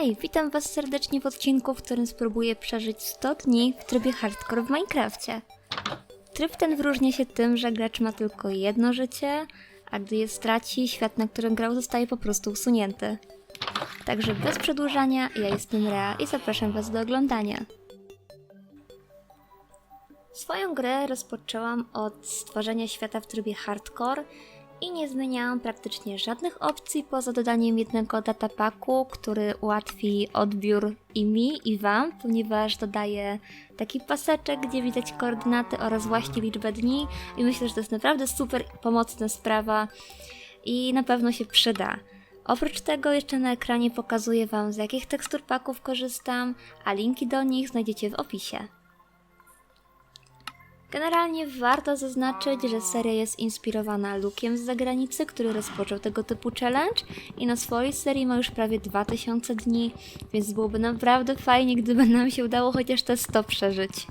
Hej, witam was serdecznie w odcinku, w którym spróbuję przeżyć 100 dni w trybie hardcore w Minecrafcie. Tryb ten wyróżnia się tym, że gracz ma tylko jedno życie, a gdy je straci, świat, na którym grał, zostaje po prostu usunięty. Także bez przedłużania, ja jestem Rea i zapraszam was do oglądania. Swoją grę rozpoczęłam od stworzenia świata w trybie hardcore i nie zmieniałam praktycznie żadnych opcji poza dodaniem jednego datapaku, który ułatwi odbiór i mi, i wam, ponieważ dodaje taki paseczek, gdzie widać koordynaty oraz właśnie liczbę dni i myślę, że to jest naprawdę super pomocna sprawa i na pewno się przyda. Oprócz tego jeszcze na ekranie pokazuję wam z jakich tekstur paków korzystam, a linki do nich znajdziecie w opisie. Generalnie warto zaznaczyć, że seria jest inspirowana Lukiem z zagranicy, który rozpoczął tego typu challenge i na swojej serii ma już prawie 2000 dni, więc byłoby naprawdę fajnie, gdyby nam się udało chociaż te 100 przeżyć.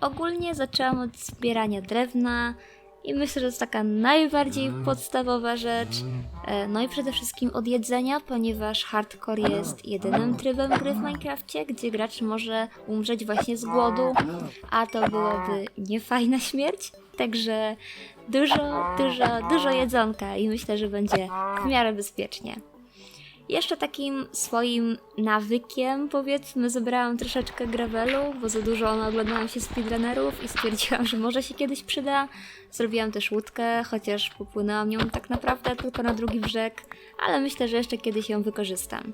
Ogólnie zaczęłam od zbierania drewna i myślę, że to jest taka najbardziej podstawowa rzecz. E, No i przede wszystkim od jedzenia, ponieważ hardcore jest jedynym trybem gry w Minecrafcie, gdzie gracz może umrzeć właśnie z głodu, a to byłaby niefajna śmierć. Także dużo, dużo, dużo jedzonka i myślę, że będzie w miarę bezpiecznie. Jeszcze takim swoim nawykiem, powiedzmy, zebrałam troszeczkę gravelu, bo za dużo oglądałam się speedrunnerów i stwierdziłam, że może się kiedyś przyda. Zrobiłam też łódkę, chociaż popłynęłam nią tak naprawdę tylko na drugi brzeg, ale myślę, że jeszcze kiedyś ją wykorzystam.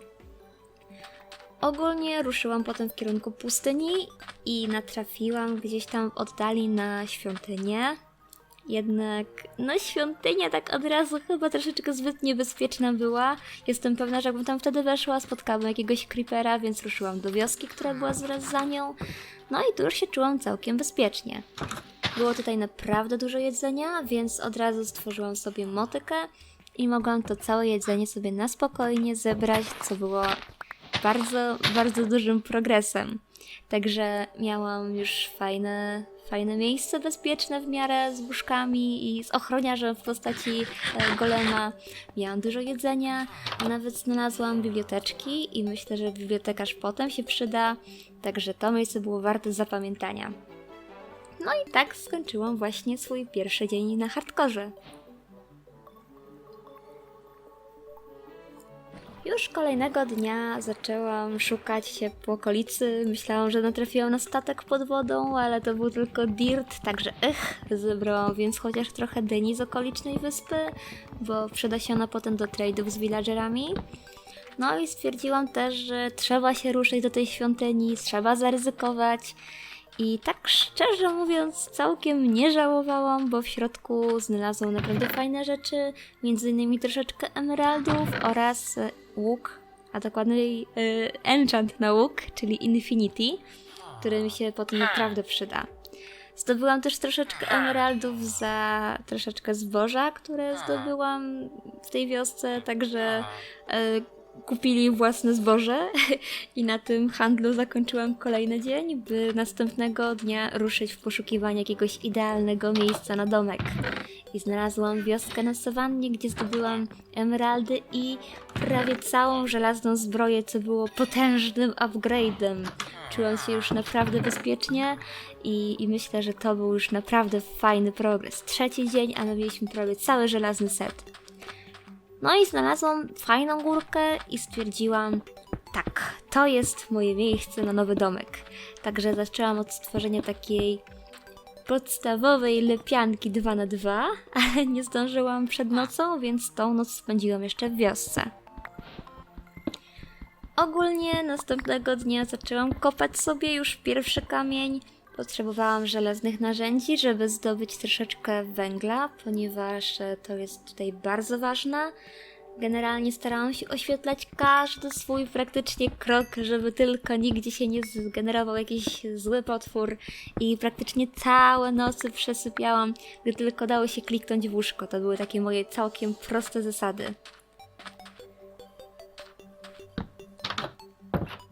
Ogólnie ruszyłam potem w kierunku pustyni i natrafiłam gdzieś tam w oddali na świątynię. Jednak, no świątynia tak od razu chyba troszeczkę zbyt niebezpieczna była. Jestem pewna, że jakbym tam wtedy weszła, spotkałabym jakiegoś creepera, więc ruszyłam do wioski, która była zaraz za nią. No i tu już się czułam całkiem bezpiecznie. Było tutaj naprawdę dużo jedzenia, więc od razu stworzyłam sobie motykę i mogłam to całe jedzenie sobie na spokojnie zebrać, co było bardzo, bardzo dużym progresem. Także miałam już fajne, fajne miejsce bezpieczne w miarę z łóżkami i z ochroniarzem w postaci e, golema. Miałam dużo jedzenia, nawet znalazłam biblioteczki i myślę, że bibliotekarz potem się przyda, także to miejsce było warte zapamiętania. No i tak skończyłam właśnie swój pierwszy dzień na hardkorze. Już kolejnego dnia zaczęłam szukać się po okolicy. Myślałam, że natrafiłam na statek pod wodą, ale to był tylko dirt, także ech, zebrałam więc chociaż trochę dyni z okolicznej wyspy, bo przyda się ona potem do trade'ów z villagerami. No i stwierdziłam też, że trzeba się ruszyć do tej świątyni, trzeba zaryzykować. I tak szczerze mówiąc, całkiem nie żałowałam, bo w środku znalazłam naprawdę fajne rzeczy, między innymi troszeczkę emeraldów oraz e, łuk, a dokładniej e, enchant na łuk, czyli Infinity, który mi się potem naprawdę przyda. Zdobyłam też troszeczkę emeraldów za troszeczkę zboża, które zdobyłam w tej wiosce, także e, kupili własne zboże i na tym handlu zakończyłam kolejny dzień, by następnego dnia ruszyć w poszukiwanie jakiegoś idealnego miejsca na domek. I znalazłam wioskę na sawannie, gdzie zdobyłam emeraldy i prawie całą żelazną zbroję, co było potężnym upgrade'em. Czułam się już naprawdę bezpiecznie i, i myślę, że to był już naprawdę fajny progres. Trzeci dzień, a my mieliśmy prawie cały żelazny set. No i znalazłam fajną górkę i stwierdziłam, tak, to jest moje miejsce na nowy domek. Także zaczęłam od stworzenia takiej podstawowej lepianki 2 na 2 ale nie zdążyłam przed nocą, więc tą noc spędziłam jeszcze w wiosce. Ogólnie następnego dnia zaczęłam kopać sobie już pierwszy kamień. Potrzebowałam żelaznych narzędzi, żeby zdobyć troszeczkę węgla, ponieważ e, to jest tutaj bardzo ważne. Generalnie starałam się oświetlać każdy swój praktycznie krok, żeby tylko nigdzie się nie zgenerował jakiś zły potwór i praktycznie całe nocy przesypiałam, gdy tylko dało się kliknąć w łóżko. To były takie moje całkiem proste zasady.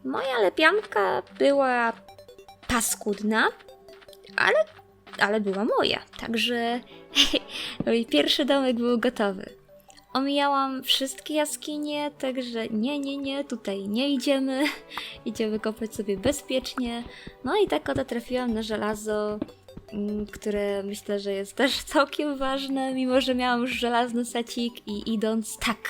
Moja lepianka była paskudna, ale, ale była moja. Także mój pierwszy domek był gotowy. Omijałam wszystkie jaskinie, także nie, nie, nie, tutaj nie idziemy. Idziemy kopać sobie bezpiecznie. No i tak oto trafiłam na żelazo, mm, które myślę, że jest też całkiem ważne, mimo że miałam już żelazny secik i idąc tak.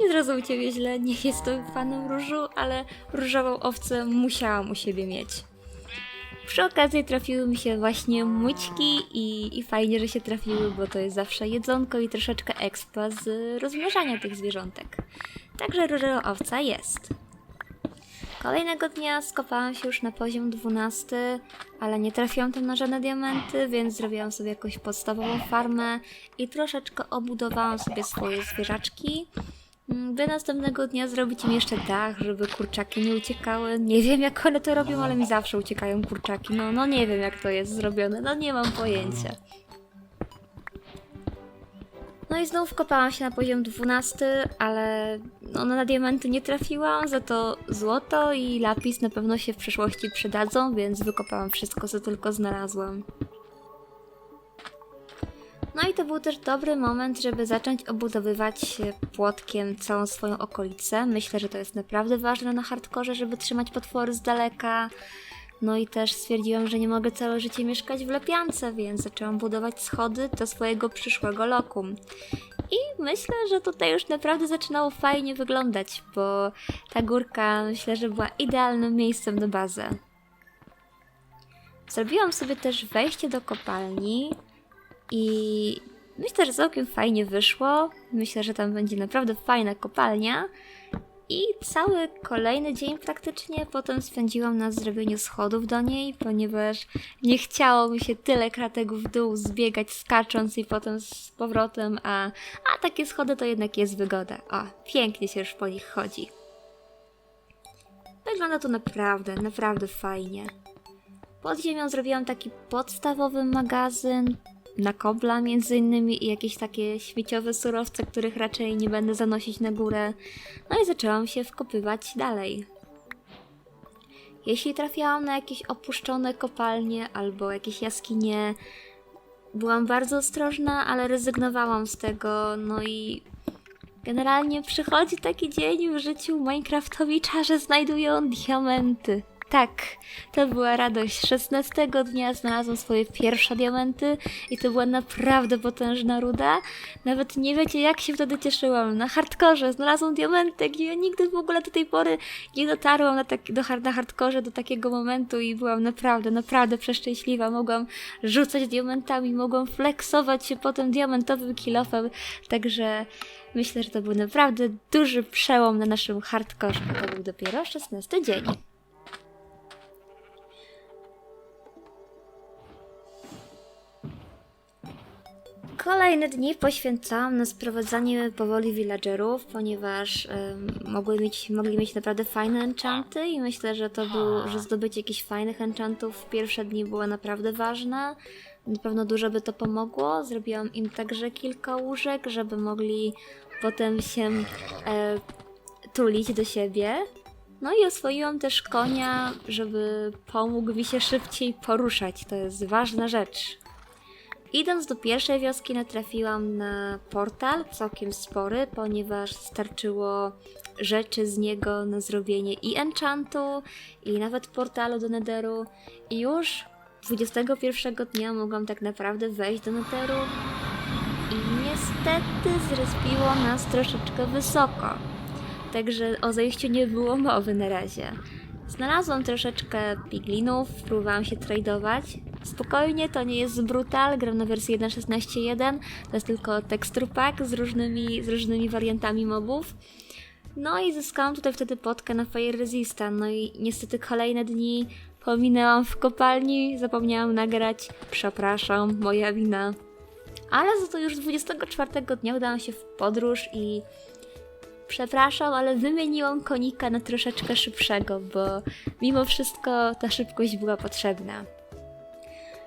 Nie zrozumcie mnie źle, nie jestem fanem różu, ale różową owcę musiałam u siebie mieć. Przy okazji trafiły mi się właśnie mućki i, i fajnie, że się trafiły, bo to jest zawsze jedzonko i troszeczkę expa z rozmnażania tych zwierzątek. Także różowa owca jest. Kolejnego dnia skopałam się już na poziom 12, ale nie trafiłam tam na żadne diamenty, więc zrobiłam sobie jakąś podstawową farmę i troszeczkę obudowałam sobie swoje zwierzaczki. Mm, By następnego dnia zrobić im jeszcze dach, żeby kurczaki nie uciekały. Nie wiem jak one to robią, ale mi zawsze uciekają kurczaki. No, no nie wiem jak to jest zrobione, no nie mam pojęcia. No i znów kopałam się na poziom 12, ale no, na diamenty nie trafiłam, za to złoto i lapis na pewno się w przyszłości przydadzą, więc wykopałam wszystko, co tylko znalazłam. No i to był też dobry moment, żeby zacząć obudowywać płotkiem całą swoją okolicę. Myślę, że to jest naprawdę ważne na hardkorze, żeby trzymać potwory z daleka. No i też stwierdziłam, że nie mogę całe życie mieszkać w lepiance, więc zaczęłam budować schody do swojego przyszłego lokum. I myślę, że tutaj już naprawdę zaczynało fajnie wyglądać, bo ta górka myślę, że była idealnym miejscem na bazę. Zrobiłam sobie też wejście do kopalni i myślę, że całkiem fajnie wyszło. Myślę, że tam będzie naprawdę fajna kopalnia. I cały kolejny dzień praktycznie potem spędziłam na zrobieniu schodów do niej, ponieważ nie chciało mi się tyle kratek w dół zbiegać skacząc i potem z powrotem, a, a takie schody to jednak jest wygoda. O, pięknie się już po nich chodzi. Wygląda to naprawdę, naprawdę fajnie. Pod ziemią zrobiłam taki podstawowy magazyn, na kobla między innymi i jakieś takie śmieciowe surowce, których raczej nie będę zanosić na górę. No i zaczęłam się wkopywać dalej. Jeśli trafiałam na jakieś opuszczone kopalnie albo jakieś jaskinie, byłam bardzo ostrożna, ale rezygnowałam z tego, no i generalnie przychodzi taki dzień w życiu Minecraftowicza, że znajdują diamenty. Tak, to była radość. 16 dnia znalazłam swoje pierwsze diamenty i to była naprawdę potężna ruda. Nawet nie wiecie, jak się wtedy cieszyłam. Na hardkorze znalazłam diamenty, gdzie ja nigdy w ogóle do tej pory nie dotarłam na, tak, do, na hardkorze do takiego momentu i byłam naprawdę, naprawdę przeszczęśliwa. Mogłam rzucać diamentami, mogłam flexować się potem diamentowym kilofem, także myślę, że to był naprawdę duży przełom na naszym hardkorze. To był dopiero 16 dzień. Kolejne dni poświęcałam na sprowadzanie powoli villagerów, ponieważ em, mogły mieć, mogli mieć naprawdę fajne enchanty i myślę, że to był, że zdobycie jakichś fajnych enchantów w pierwsze dni było naprawdę ważne. Na pewno dużo by to pomogło. Zrobiłam im także kilka łóżek, żeby mogli potem się e, tulić do siebie. No i oswoiłam też konia, żeby pomógł mi się szybciej poruszać. To jest ważna rzecz. Idąc do pierwszej wioski natrafiłam na portal, całkiem spory, ponieważ starczyło rzeczy z niego na zrobienie i enchantu, i nawet portalu do Netheru. I już 21 dnia mogłam tak naprawdę wejść do Netheru. I niestety zrespiło nas troszeczkę wysoko. Także o zejściu nie było mowy na razie. Znalazłam troszeczkę piglinów, próbowałam się tradować. Spokojnie, to nie jest brutal, gram na wersji 1.16.1, to jest tylko texture pack z różnymi, z różnymi wariantami mobów. No i zyskałam tutaj wtedy potkę na Fire Resista, no i niestety kolejne dni pominęłam w kopalni, zapomniałam nagrać, przepraszam, moja wina. Ale za to już 24 dnia udałam się w podróż i Przepraszam, ale wymieniłam konika na troszeczkę szybszego, bo mimo wszystko ta szybkość była potrzebna.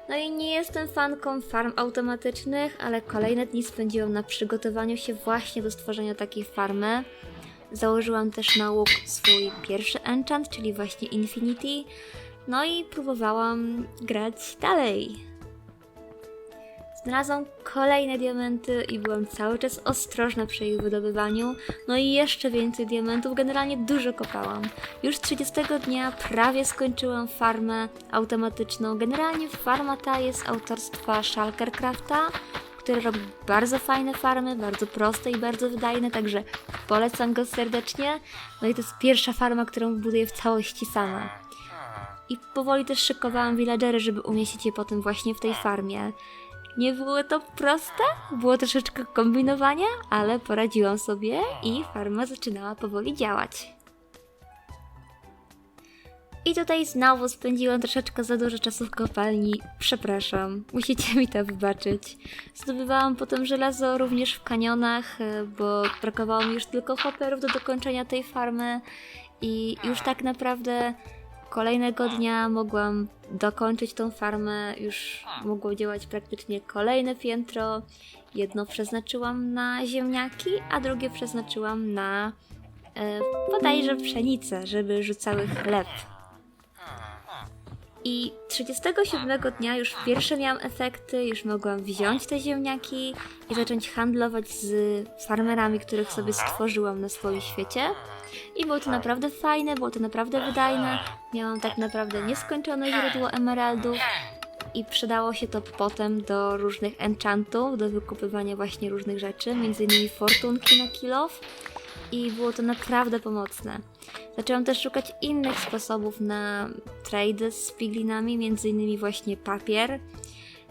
No i nie jestem fanką farm automatycznych, ale kolejne dni spędziłam na przygotowaniu się właśnie do stworzenia takiej farmy. Założyłam też na łuk swój pierwszy enchant, czyli właśnie Infinity. No i próbowałam grać dalej. Znalazłam kolejne diamenty i byłam cały czas ostrożna przy ich wydobywaniu. No i jeszcze więcej diamentów, generalnie dużo kopałam. Już 30 dnia prawie skończyłam farmę automatyczną. Generalnie farma ta jest autorstwa Shulkercrafta, który robi bardzo fajne farmy, bardzo proste i bardzo wydajne, także polecam go serdecznie. No i to jest pierwsza farma, którą buduję w całości sama. I powoli też szykowałam villagery, żeby umieścić je potem właśnie w tej farmie. Nie było to proste, było troszeczkę kombinowania, ale poradziłam sobie i farma zaczynała powoli działać. I tutaj znowu spędziłam troszeczkę za dużo czasu w kopalni. Przepraszam, musicie mi to wybaczyć. Zdobywałam potem żelazo również w kanionach, e, bo brakowało mi już tylko hopperów do dokończenia tej farmy i już tak naprawdę kolejnego dnia mogłam dokończyć tą farmę, już mogło działać praktycznie kolejne piętro. Jedno przeznaczyłam na ziemniaki, a drugie przeznaczyłam na e, bodajże pszenicę, żeby rzucały chleb. I 37 dnia już pierwsze miałam efekty, już mogłam wziąć te ziemniaki i zacząć handlować z farmerami, których sobie stworzyłam na swoim świecie. I było to naprawdę fajne, było to naprawdę wydajne. Miałam tak naprawdę nieskończone źródło emeraldów i przydało się to potem do różnych enchantów, do wykupywania właśnie różnych rzeczy, innymi fortunki na kilof i było to naprawdę pomocne. Zaczęłam też szukać innych sposobów na trade z piglinami, między innymi właśnie papier.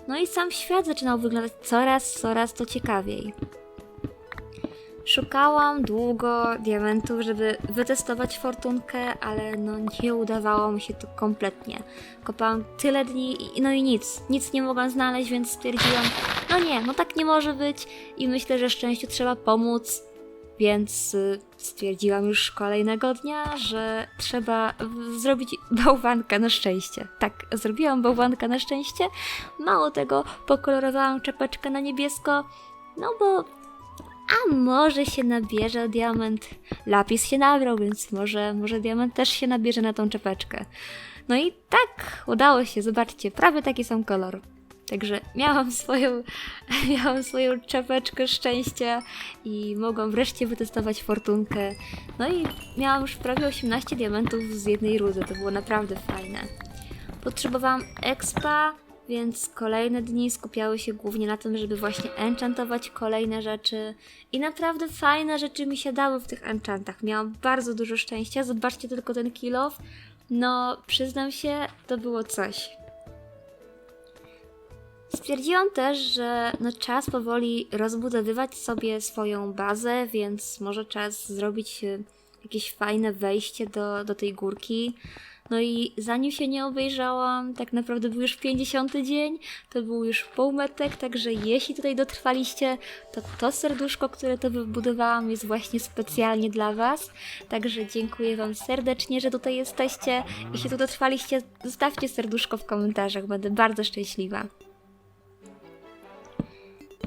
No i sam świat zaczynał wyglądać coraz, coraz to ciekawiej. Szukałam długo diamentów, żeby wytestować fortunkę, ale no nie udawało mi się to kompletnie. Kopałam tyle dni i no i nic, nic nie mogłam znaleźć, więc stwierdziłam, no nie, no tak nie może być i myślę, że szczęściu trzeba pomóc, więc y, stwierdziłam już kolejnego dnia, że trzeba zrobić bałwanka na szczęście. Tak, zrobiłam bałwanka na szczęście. Mało tego, pokolorowałam czapeczkę na niebiesko, no bo a może się nabierze diament. Lapis się nabrał, więc może, może diament też się nabierze na tą czapeczkę. No i tak, udało się, zobaczcie, prawie taki sam kolor. Także miałam swoją, miałam swoją czapeczkę szczęścia i mogłam wreszcie wytestować fortunkę. No i miałam już prawie 18 diamentów z jednej rudy, to było naprawdę fajne. Potrzebowałam expa, więc kolejne dni skupiały się głównie na tym, żeby właśnie enchantować kolejne rzeczy. I naprawdę fajne rzeczy mi się dały w tych enchantach. Miałam bardzo dużo szczęścia. Zobaczcie tylko ten kill off. No, przyznam się, to było coś. Stwierdziłam też, że no czas powoli rozbudowywać sobie swoją bazę, więc może czas zrobić e, jakieś fajne wejście do, do tej górki. No i zanim się nie obejrzałam, tak naprawdę był już 50 dzień, to był już półmetek, także jeśli tutaj dotrwaliście, to to serduszko, które to wybudowałam jest właśnie specjalnie dla Was. Także dziękuję Wam serdecznie, że tutaj jesteście. Jeśli tu dotrwaliście, zostawcie serduszko w komentarzach, będę bardzo szczęśliwa.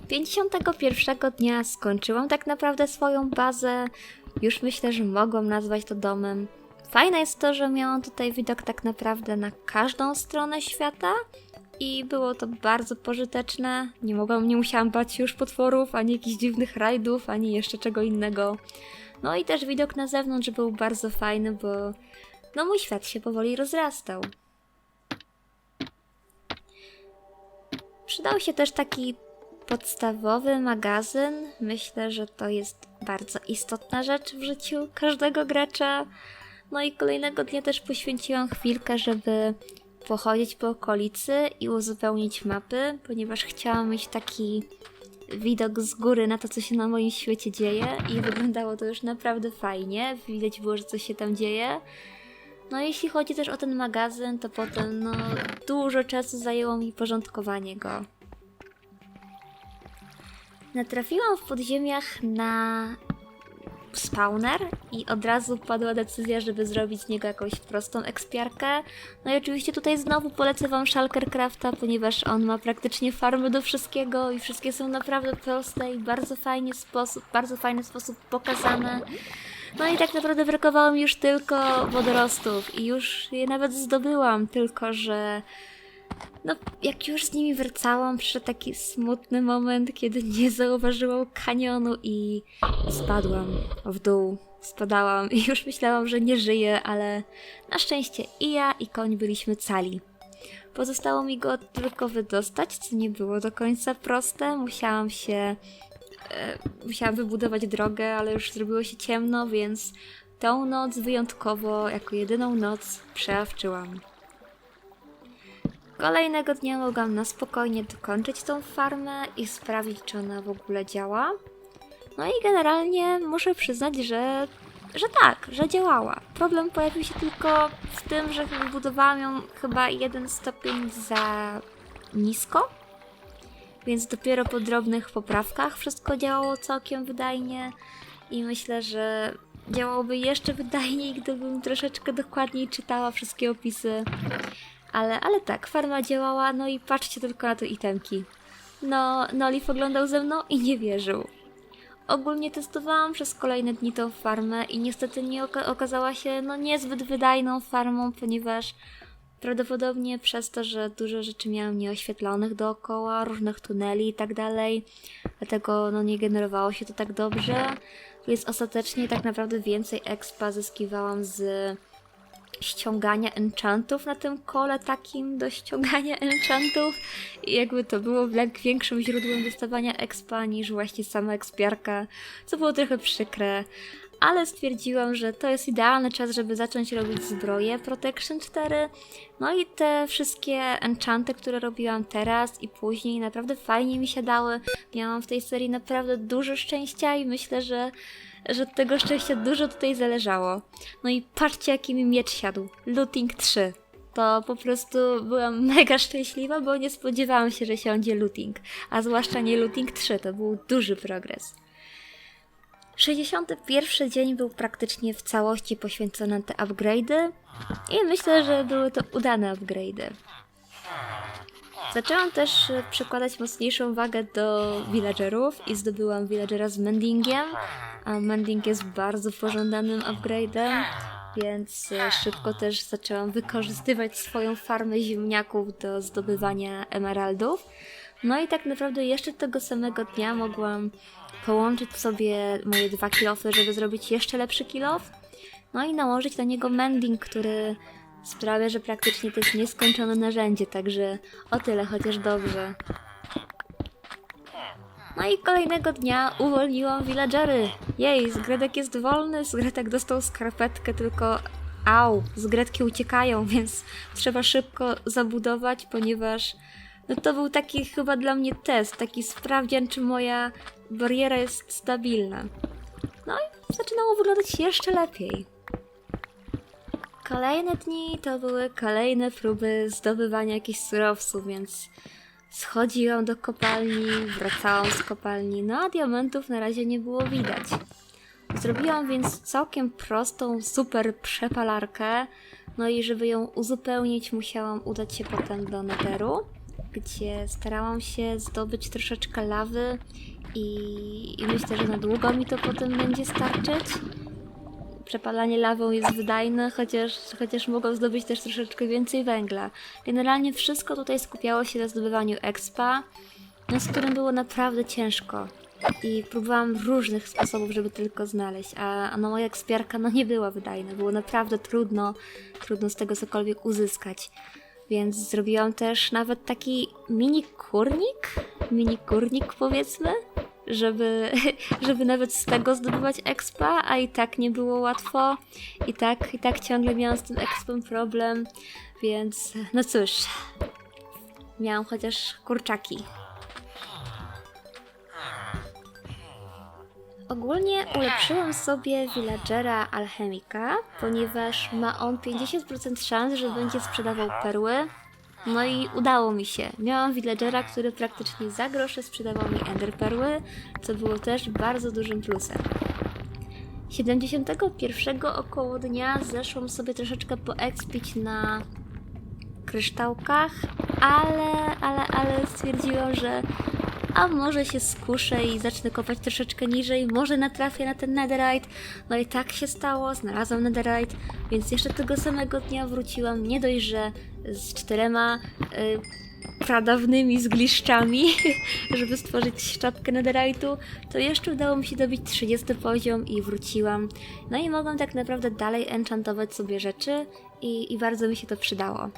51 dnia skończyłam tak naprawdę swoją bazę. Już myślę, że mogłam nazwać to domem. Fajne jest to, że miałam tutaj widok tak naprawdę na każdą stronę świata i było to bardzo pożyteczne. Nie mogłam, nie musiałam bać już potworów, ani jakichś dziwnych rajdów, ani jeszcze czego innego. No i też widok na zewnątrz był bardzo fajny, bo no mój świat się powoli rozrastał. Przydał się też taki podstawowy magazyn. Myślę, że to jest bardzo istotna rzecz w życiu każdego gracza. No i kolejnego dnia też poświęciłam chwilkę, żeby pochodzić po okolicy i uzupełnić mapy, ponieważ chciałam mieć taki widok z góry na to, co się na moim świecie dzieje i wyglądało to już naprawdę fajnie. Widać było, że coś się tam dzieje. No jeśli chodzi też o ten magazyn, to potem no, dużo czasu zajęło mi porządkowanie go. Natrafiłam w podziemiach na spawner i od razu padła decyzja, żeby zrobić z niego jakąś prostą ekspiarkę. No i oczywiście tutaj znowu polecę wam Shulkercrafta, ponieważ on ma praktycznie farmy do wszystkiego i wszystkie są naprawdę proste i bardzo fajnie sposób, bardzo fajny sposób pokazane. No i tak naprawdę brakowało mi już tylko wodorostów i już je nawet zdobyłam, tylko że No, jak już z nimi wracałam, przyszedł taki smutny moment, kiedy nie zauważyłam kanionu i spadłam w dół. Spadałam i już myślałam, że nie żyję, ale na szczęście i ja, i koń byliśmy cali. Pozostało mi go tylko wydostać, co nie było do końca proste. Musiałam się. E, musiałam wybudować drogę, ale już zrobiło się ciemno, więc tą noc wyjątkowo, jako jedyną noc, przeawczyłam. Kolejnego dnia mogłam na spokojnie dokończyć tą farmę i sprawdzić, czy ona w ogóle działa. No i generalnie muszę przyznać, że, że tak, że działała. Problem pojawił się tylko w tym, że wybudowałam ją chyba jeden stopień za nisko. Więc dopiero po drobnych poprawkach wszystko działało całkiem wydajnie i myślę, że działałoby jeszcze wydajniej, gdybym troszeczkę dokładniej czytała wszystkie opisy. Ale, ale tak, farma działała, no i patrzcie tylko na te itemki. No, Nolif oglądał ze mną i nie wierzył. Ogólnie testowałam przez kolejne dni tą farmę i niestety nie oka- okazała się no niezbyt wydajną farmą, ponieważ prawdopodobnie przez to, że dużo rzeczy miałam nieoświetlonych dookoła, różnych tuneli i tak dalej, dlatego no nie generowało się to tak dobrze, więc ostatecznie tak naprawdę więcej expa zyskiwałam z ściągania enchantów na tym kole takim do ściągania enchantów i jakby to było większym źródłem dostawania expa niż właśnie sama ekspiarka, co było trochę przykre. Ale stwierdziłam, że to jest idealny czas, żeby zacząć robić zbroję Protection 4. No i te wszystkie enchanty, które robiłam teraz i później, naprawdę fajnie mi się dały. Miałam w tej serii naprawdę dużo szczęścia i myślę, że że od tego szczęścia dużo tutaj zależało. No i patrzcie, jaki mi miecz siadł. Looting 3. To po prostu byłam mega szczęśliwa, bo nie spodziewałam się, że siądzie looting. A zwłaszcza nie looting 3, to był duży progres. 61 dzień był praktycznie w całości poświęcony na te upgrade'y i myślę, że były to udane upgrade'y. Zaczęłam też e, przykładać mocniejszą wagę do villagerów i zdobyłam villagera z mendingiem, a mending jest bardzo pożądanym upgrade'em, więc e, szybko też zaczęłam wykorzystywać swoją farmę ziemniaków do zdobywania emeraldów. No i tak naprawdę jeszcze tego samego dnia mogłam połączyć sobie moje dwa kilofy, żeby zrobić jeszcze lepszy kilof. No i nałożyć na niego mending, który sprawia, że praktycznie to jest nieskończone narzędzie, także o tyle chociaż dobrze. No i kolejnego dnia uwolniłam villagery. Jej, Zgredek jest wolny, Zgredek dostał skarpetkę, tylko au, Zgredki uciekają, więc trzeba szybko zabudować, ponieważ no to był taki chyba dla mnie test, taki sprawdzian, czy moja bariera jest stabilna. No i zaczynało wyglądać jeszcze lepiej. Kolejne dni to były kolejne próby zdobywania jakichś surowców, więc schodziłam do kopalni, wracałam z kopalni, no a diamentów na razie nie było widać. Zrobiłam więc całkiem prostą, super przepalarkę, no i żeby ją uzupełnić, musiałam udać się potem do Netheru, gdzie starałam się zdobyć troszeczkę lawy i, i myślę, że na długo mi to potem będzie starczyć przepalanie lawą jest wydajne, chociaż, chociaż mogą zdobyć też troszeczkę więcej węgla. Generalnie wszystko tutaj skupiało się na zdobywaniu expa, no, z którym było naprawdę ciężko. I próbowałam różnych sposobów, żeby tylko znaleźć, a, a no moja ekspiarka no nie była wydajna, było naprawdę trudno, trudno z tego cokolwiek uzyskać. Więc zrobiłam też nawet taki mini kurnik, mini kurnik powiedzmy, żeby, żeby nawet z tego zdobywać expa, a i tak nie było łatwo. I tak, i tak ciągle miałam z tym expem problem, więc no cóż, miałam chociaż kurczaki. Ogólnie ulepszyłam sobie villagera alchemika, ponieważ ma on 50% szans, że będzie sprzedawał perły, no i udało mi się. Miałam villagera, który praktycznie za grosze sprzedawał mi enderperły, co było też bardzo dużym plusem. 71 około dnia zeszłam sobie troszeczkę poekspić na kryształkach, ale, ale, ale stwierdziłam, że a może się skuszę i zacznę kopać troszeczkę niżej, może natrafię na ten netherite. No i tak się stało, znalazłam netherite, więc jeszcze tego samego dnia wróciłam, nie dość, że z czterema y, pradawnymi zgliszczami, żeby stworzyć szczapkę netherite'u, to jeszcze udało mi się dobić 30 poziom i wróciłam. No i mogłam tak naprawdę dalej enchantować sobie rzeczy i, i bardzo mi się to przydało.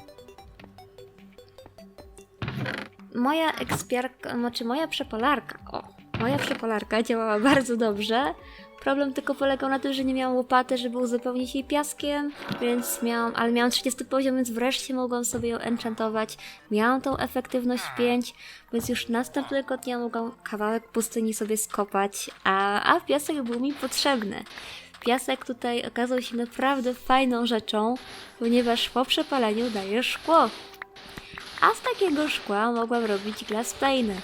Moja ekspiarka, znaczy moja przepolarka, o, moja przepolarka działała bardzo dobrze. Problem tylko polegał na tym, że nie miałam łopaty, żeby uzupełnić jej piaskiem, więc miałam, ale miałam 30 poziom, więc wreszcie mogłam sobie ją enchantować. Miałam tą efektywność 5, więc już następnego dnia mogłam kawałek pustyni sobie skopać, a, a piasek był mi potrzebny. Piasek tutaj okazał się naprawdę fajną rzeczą, ponieważ po przepaleniu daje szkło. A z takiego szkła mogłam robić glassplane'y.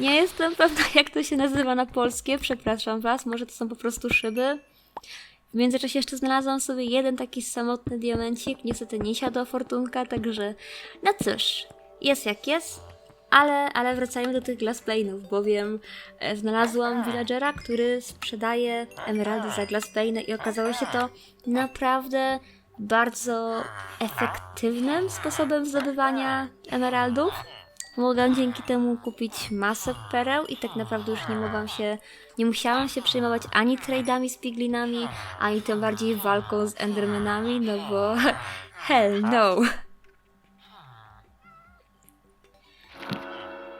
Nie jestem pewna, jak to się nazywa na polskie, przepraszam Was, może to są po prostu szyby. W międzyczasie jeszcze znalazłam sobie jeden taki samotny diamencik, niestety nie siadła fortunka, także no cóż, jest jak jest. Ale, ale wracajmy do tych glassplane'ów, bowiem e, znalazłam villagera, który sprzedaje emeraldy za glassplane i okazało się to naprawdę bardzo efektywnym sposobem zdobywania emeraldów. Mogłam dzięki temu kupić masę pereł i tak naprawdę już nie mogłam się, nie musiałam się przejmować ani trade'ami z piglinami, ani tym bardziej walką z endermanami, no bo hell no.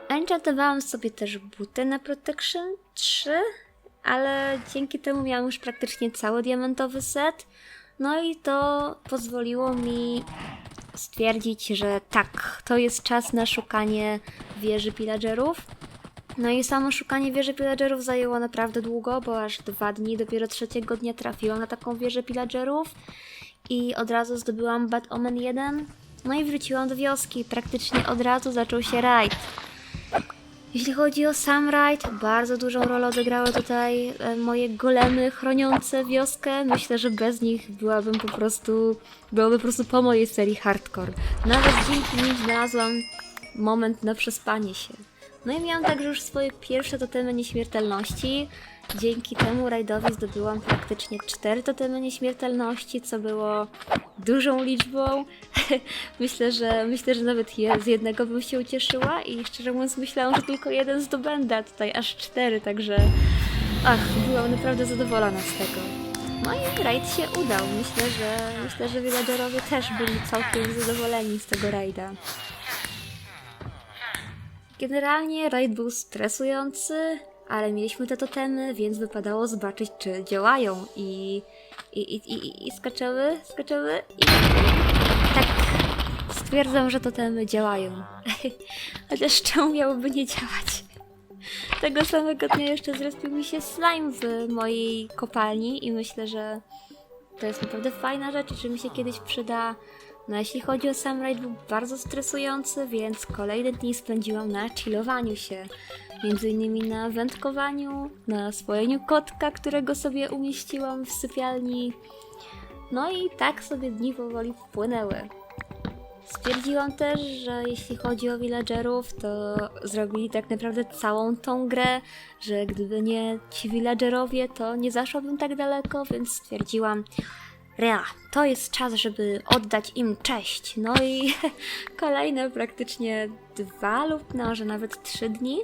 Enchantowałam sobie też buty na Protection 3, ale dzięki temu miałam już praktycznie cały diamentowy set. No i to pozwoliło mi stwierdzić, że tak, to jest czas na szukanie wieży pillagerów. No i samo szukanie wieży pillagerów zajęło naprawdę długo, bo aż dwa dni, dopiero trzeciego dnia trafiłam na taką wieżę pillagerów i od razu zdobyłam Bad Omen 1. No i wróciłam do wioski, praktycznie od razu zaczął się rajd. Jeśli chodzi o sam bardzo dużą rolę odegrały tutaj e, moje golemy chroniące wioskę. Myślę, że bez nich byłabym po prostu, byłoby po prostu po mojej serii hardcore. Nawet dzięki nim znalazłam moment na przespanie się. No i miałam także już swoje pierwsze totemy nieśmiertelności. Dzięki temu rajdowi zdobyłam praktycznie cztery totemy nieśmiertelności, co było dużą liczbą. myślę, że myślę, że nawet je, z jednego bym się ucieszyła i szczerze mówiąc myślałam, że tylko jeden zdobędę, a tutaj aż cztery, także ach, byłam naprawdę zadowolona z tego. No i rajd się udał. Myślę, że myślę, że villagerowie też byli całkiem zadowoleni z tego rajda. Generalnie rajd był stresujący, ale mieliśmy te totemy, więc wypadało zobaczyć, czy działają i i, i, i, i skaczemy, skaczemy i tak stwierdzam, że totemy działają. Chociaż czemu miałyby nie działać? Tego samego dnia jeszcze zrespił mi się slime w mojej kopalni i myślę, że to jest naprawdę fajna rzecz, że mi się kiedyś przyda. No jeśli chodzi o sam raid, był bardzo stresujący, więc kolejne dni spędziłam na chillowaniu się. Między innymi na wędkowaniu, na swojeniu kotka, którego sobie umieściłam w sypialni. No i tak sobie dni powoli wpłynęły. Stwierdziłam też, że jeśli chodzi o villagerów, to zrobili tak naprawdę całą tą grę, że gdyby nie ci villagerowie, to nie zaszłabym tak daleko, więc stwierdziłam, Rea, to jest czas, żeby oddać im cześć. No i kolejne praktycznie dwa lub może nawet trzy dni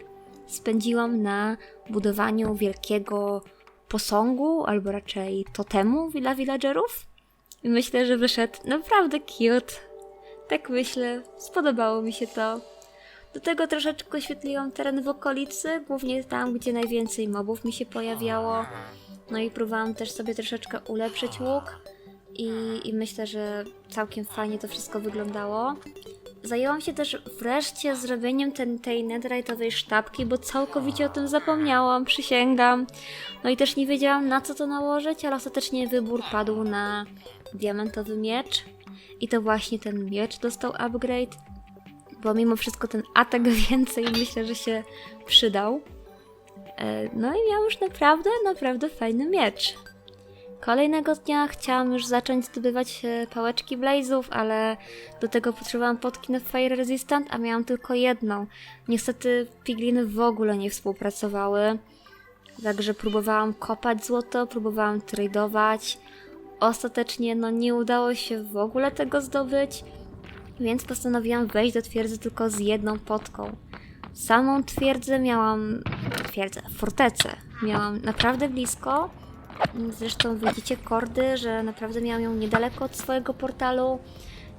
spędziłam na budowaniu wielkiego posągu, albo raczej totemu dla villagerów. I myślę, że wyszedł naprawdę cute. Tak myślę, spodobało mi się to. Do tego troszeczkę oświetliłam teren w okolicy, głównie tam, gdzie najwięcej mobów mi się pojawiało. No i próbowałam też sobie troszeczkę ulepszyć łuk. I, I myślę, że całkiem fajnie to wszystko wyglądało. Zajęłam się też wreszcie zrobieniem ten, tej netherite'owej sztabki, bo całkowicie o tym zapomniałam, przysięgam. No i też nie wiedziałam na co to nałożyć, ale ostatecznie wybór padł na diamentowy miecz. I to właśnie ten miecz dostał upgrade, bo mimo wszystko ten atak więcej myślę, że się przydał. E, No i miał już naprawdę, naprawdę fajny miecz. Kolejnego dnia chciałam już zacząć zdobywać e, pałeczki Blazów, ale do tego potrzebowałam potki na Fire Resistant, a miałam tylko jedną. Niestety pigliny w ogóle nie współpracowały, także próbowałam kopać złoto, próbowałam tradeować. Ostatecznie no nie udało się w ogóle tego zdobyć, więc postanowiłam wejść do twierdzy tylko z jedną potką. Samą twierdzę miałam, twierdzę, fortecę miałam naprawdę blisko. Zresztą widzicie kordy, że naprawdę miałam ją niedaleko od swojego portalu.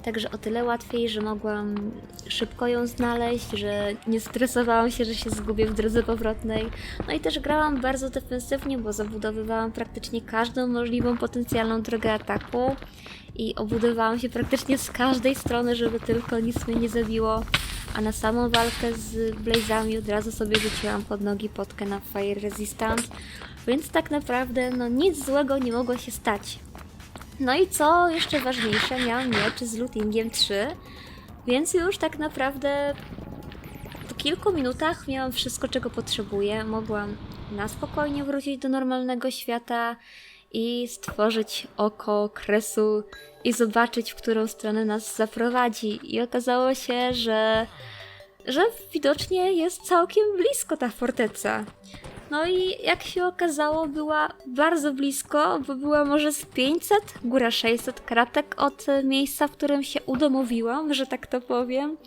Także o tyle łatwiej, że mogłam szybko ją znaleźć, że nie stresowałam się, że się zgubię w drodze powrotnej. No i też grałam bardzo defensywnie, bo zabudowywałam praktycznie każdą możliwą potencjalną drogę ataku i obudowałam się praktycznie z każdej strony, żeby tylko nic mnie nie zabiło. A na samą walkę z Blazami od razu sobie rzuciłam pod nogi potkę na Fire Resistant, więc tak naprawdę no nic złego nie mogło się stać. No i co jeszcze ważniejsze, miałam miecz z lootingiem 3, więc już tak naprawdę po kilku minutach miałam wszystko, czego potrzebuję. Mogłam na spokojnie wrócić do normalnego świata i stworzyć oko kresu i zobaczyć, w którą stronę nas zaprowadzi. I okazało się, że, że widocznie jest całkiem blisko ta forteca. No i jak się okazało, była bardzo blisko, bo była może z 500, góra 600 kratek od miejsca, w którym się udomowiłam, że tak to powiem.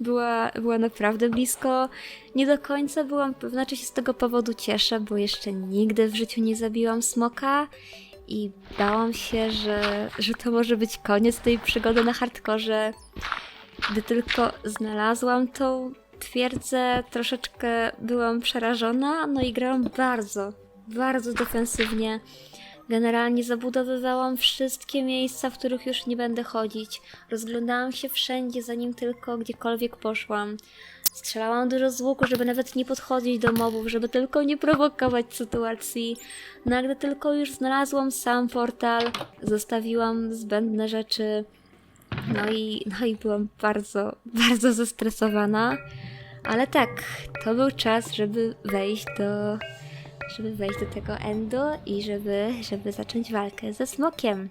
Była, była naprawdę blisko. Nie do końca byłam pewna, czy się z tego powodu cieszę, bo jeszcze nigdy w życiu nie zabiłam smoka i bałam się, że, że to może być koniec tej przygody na hardkorze. Gdy tylko znalazłam tą twierdzę, troszeczkę byłam przerażona, no i grałam bardzo, bardzo defensywnie. Generalnie zabudowywałam wszystkie miejsca, w których już nie będę chodzić. Rozglądałam się wszędzie, zanim tylko gdziekolwiek poszłam. Strzelałam dużo z łuku, żeby nawet nie podchodzić do mobów, żeby tylko nie prowokować sytuacji. A gdy tylko już znalazłam sam portal, zostawiłam zbędne rzeczy. No i, no i byłam bardzo, bardzo zestresowana. Ale tak, to był czas, żeby wejść do. żeby wejść do tego endo i żeby, żeby zacząć walkę ze smokiem.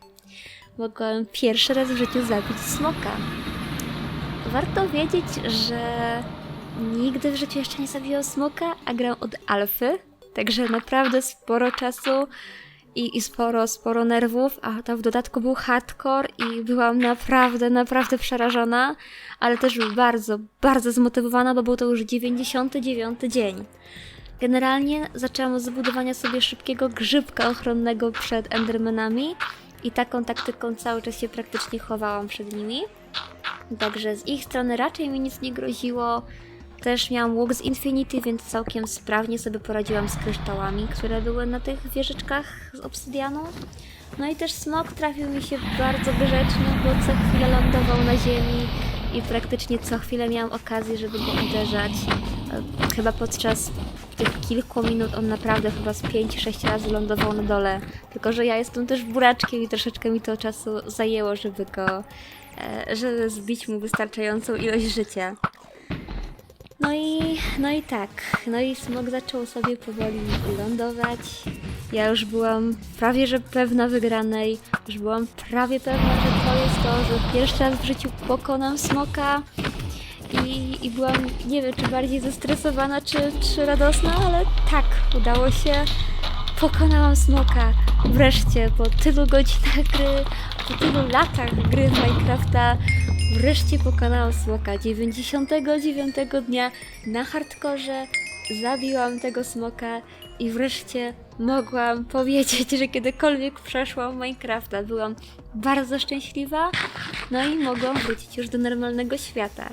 Mogłam pierwszy raz w życiu zabić smoka. Warto wiedzieć, że nigdy w życiu jeszcze nie zabiłam smoka, a gram od alfy, także naprawdę sporo czasu i, i sporo, sporo nerwów, a to w dodatku był hardcore i byłam naprawdę, naprawdę przerażona, ale też bardzo, bardzo zmotywowana, bo był to już 99 dzień. Generalnie zaczęłam od zbudowania sobie szybkiego grzybka ochronnego przed endermanami i taką taktyką cały czas się praktycznie chowałam przed nimi. Także z ich strony raczej mi nic nie groziło. Też miałam łuk z Infinity, więc całkiem sprawnie sobie poradziłam z kryształami, które były na tych wieżyczkach z obsydianu. No i też smok trafił mi się bardzo grzeczny, bo co chwilę lądował na ziemi i praktycznie co chwilę miałam okazję, żeby go uderzać. E, Chyba podczas tych kilku minut on naprawdę chyba z 5-6 razy lądował na dole. Tylko, że ja jestem też buraczkiem i troszeczkę mi to czasu zajęło, żeby go, e, żeby zbić mu wystarczającą ilość życia. No i, no i tak, no i smok zaczął sobie powoli lądować. Ja już byłam prawie że pewna wygranej, już byłam prawie pewna, że to jest to, że pierwszy raz w życiu pokonam smoka. I, I byłam, nie wiem, czy bardziej zestresowana, czy, czy radosna, ale tak, udało się. Pokonałam smoka. Wreszcie, po tylu godzinach gry, po tylu latach gry w Minecrafta, wreszcie pokonałam smoka. 99 dnia na hardkorze zabiłam tego smoka i wreszcie mogłam powiedzieć, że kiedykolwiek przeszłam Minecrafta. Byłam bardzo szczęśliwa, no i mogłam wrócić już do normalnego świata.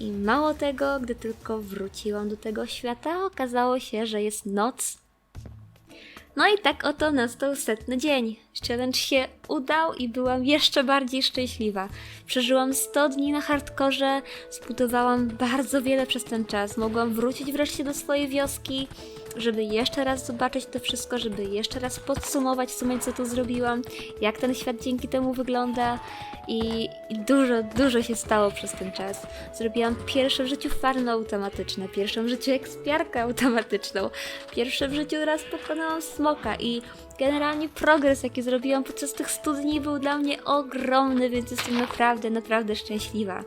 I mało tego, gdy tylko wróciłam do tego świata, okazało się, że jest noc. No i tak oto nastał setny dzień. Challenge się udał i byłam jeszcze bardziej szczęśliwa. Przeżyłam 100 dni na hardkorze, zbudowałam bardzo wiele przez ten czas. Mogłam wrócić wreszcie do swojej wioski, żeby jeszcze raz zobaczyć to wszystko, żeby jeszcze raz podsumować w sumie, co tu zrobiłam, jak ten świat dzięki temu wygląda i, i dużo, dużo się stało przez ten czas. Zrobiłam pierwsze w życiu farmy automatyczne, pierwszą w życiu ekspiarkę automatyczną, pierwsze w życiu raz pokonałam smoka i generalnie progres, jaki zrobiłam podczas tych studni był dla mnie ogromny, więc jestem naprawdę, naprawdę szczęśliwa.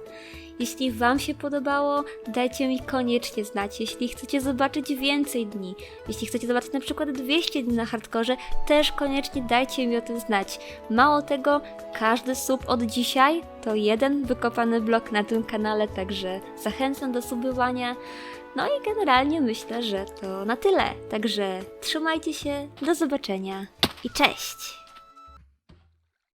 Jeśli Wam się podobało, dajcie mi koniecznie znać. Jeśli chcecie zobaczyć więcej dni, jeśli chcecie zobaczyć na przykład 200 dni na hardkorze, też koniecznie dajcie mi o tym znać. Mało tego, każdy sub od dzisiaj to jeden wykopany blok na tym kanale, także zachęcam do subowania. No i generalnie myślę, że to na tyle. Także trzymajcie się, do zobaczenia i cześć!